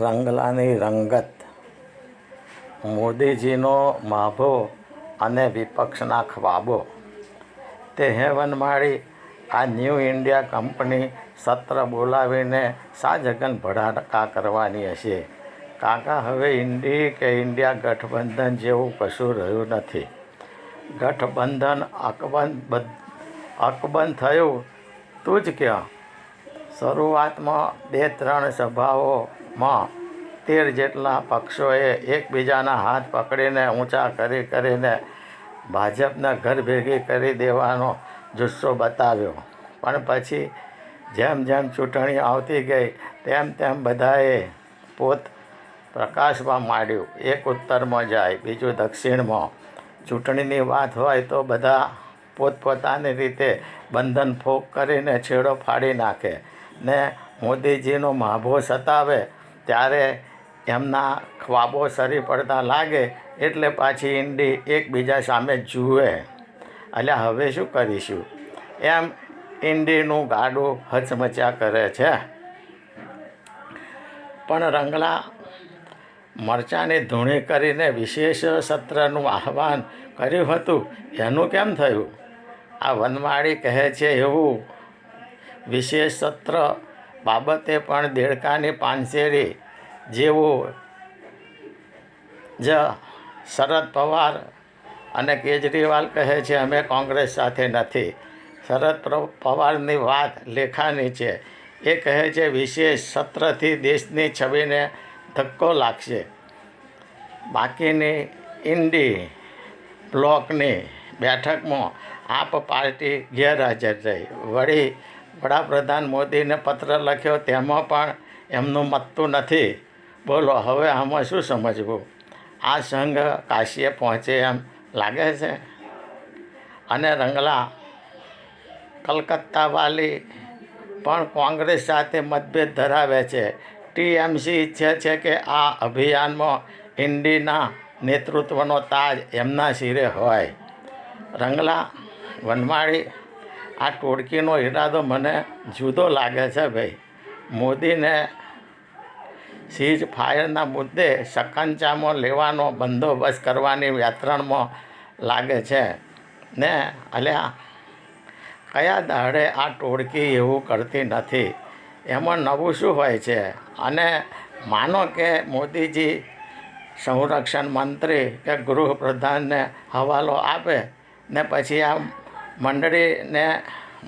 રંગલાની રંગત. મોદીજીનો માભો અને વિપક્ષના ખ્વાબો. તે હેવનમાળી આ ન્યૂ ઇન્ડિયા કંપની સત્ર બોલાવીને સાજગન ભડાકા કરવાની હશે. કાકા, હવે ઇન્ડી કે ઇન્ડિયા ગઠબંધન જેવું કશું રહ્યું નથી. ગઠબંધન અકબંધ બધ- અકબંધ થયું તું જ ક્યાં? શરૂઆતમાં બે ત્રણ સભાઓમાં તેર જેટલા પક્ષોએ એકબીજાના હાથ પકડીને ઊંચા કરી કરીને ભાજપને ઘર ભેગી કરી દેવાનો જુસ્સો બતાવ્યો. પણ પછી જેમ જેમ ચૂંટણી આવતી ગઈ, તેમ તેમ બધાએ પોત પ્રકાશમાં માંડ્યું. એક ઉત્તરમાં જાય, બીજું દક્ષિણમાં. ચૂંટણીની વાત હોય તો બધા પોતપોતાની રીતે બંધન ફોક કરીને છેડો ફાડી નાખે. ને મોદીજીનો માભો સતાવે ત્યારે એમના ખ્વાબો સરી પડતા લાગે, એટલે પાછી ઈંડી એકબીજા સામે જુએ. એટલે હવે શું કરીશું? એમ ઈંડીનું ગાડું હચમચ્યા કરે છે. પણ રંગલા મરચાંની ધૂણી કરીને વિશેષ સત્રનું આહવાન કર્યું હતું. એનું કેમ થયું? આ વનમાળી કહે છે એવું વિશેષ સત્ર બાબતે પણ દેડકાની પાનસેરી જેવું જ શરદ પવાર અને કેજરીવાલ કહે છે, અમે કોંગ્રેસ સાથે નથી. શરદ પવારની વાત લેખાની છે. એ કહે છે વિશેષ સત્રથી દેશની છબીને ધક્કો લાગશે. બાકીની ઇન્ડી બ્લોકની બેઠકમાં આપ પાર્ટી ગેરહાજર રહી. વળી વડાપ્રધાન મોદીને પત્ર લખ્યો, તેમાં પણ એમનું મતતું નથી. બોલો, હવે આમાં શું સમજવું? આ સંઘ કાશીએ પહોંચે એમ લાગે છે? અને રંગલા કલકત્તાવાલી પણ કોંગ્રેસ સાથે મતભેદ ધરાવે છે. ટીએમસી ઈચ્છે છે કે આ અભિયાનમાં ઇન્ડીના નેતૃત્વનો તાજ એમના શિરે હોય. રંગલા વનમાળી આ ટોળકીનો ઈરાદો મને જુદો લાગે છે ભાઈ. મોદીને સીઝ ફાયરના મુદ્દે સકંજામાં લેવાનો બંદોબસ્ત કરવાની યાત્રામાં લાગે છે. ને અલ્યા, કયા દાડે આ ટોળકી એવું કરતી નથી? એમાં નવું શું હોય છે? અને માનો કે મોદીજી સંરક્ષણ મંત્રી કે ગૃહપ્રધાનને હવાલો આપે ને પછી આ મંડળીને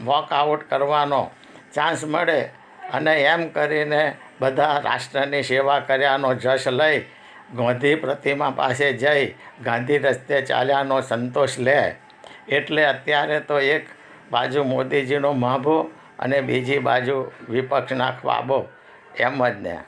વોકઆઉટ કરવાનો ચાન્સ મળે અને એમ કરીને બધા રાષ્ટ્રની સેવા કર્યાનો જશ લઈ ગાંધી પ્રતિમા પાસે જઈ ગાંધી રસ્તે ચાલ્યાનો સંતોષ લે. એટલે અત્યારે તો એક બાજુ મોદીજીનો માભો અને બીજી બાજુ વિપક્ષના ખ્વાબો. એમ જ ને.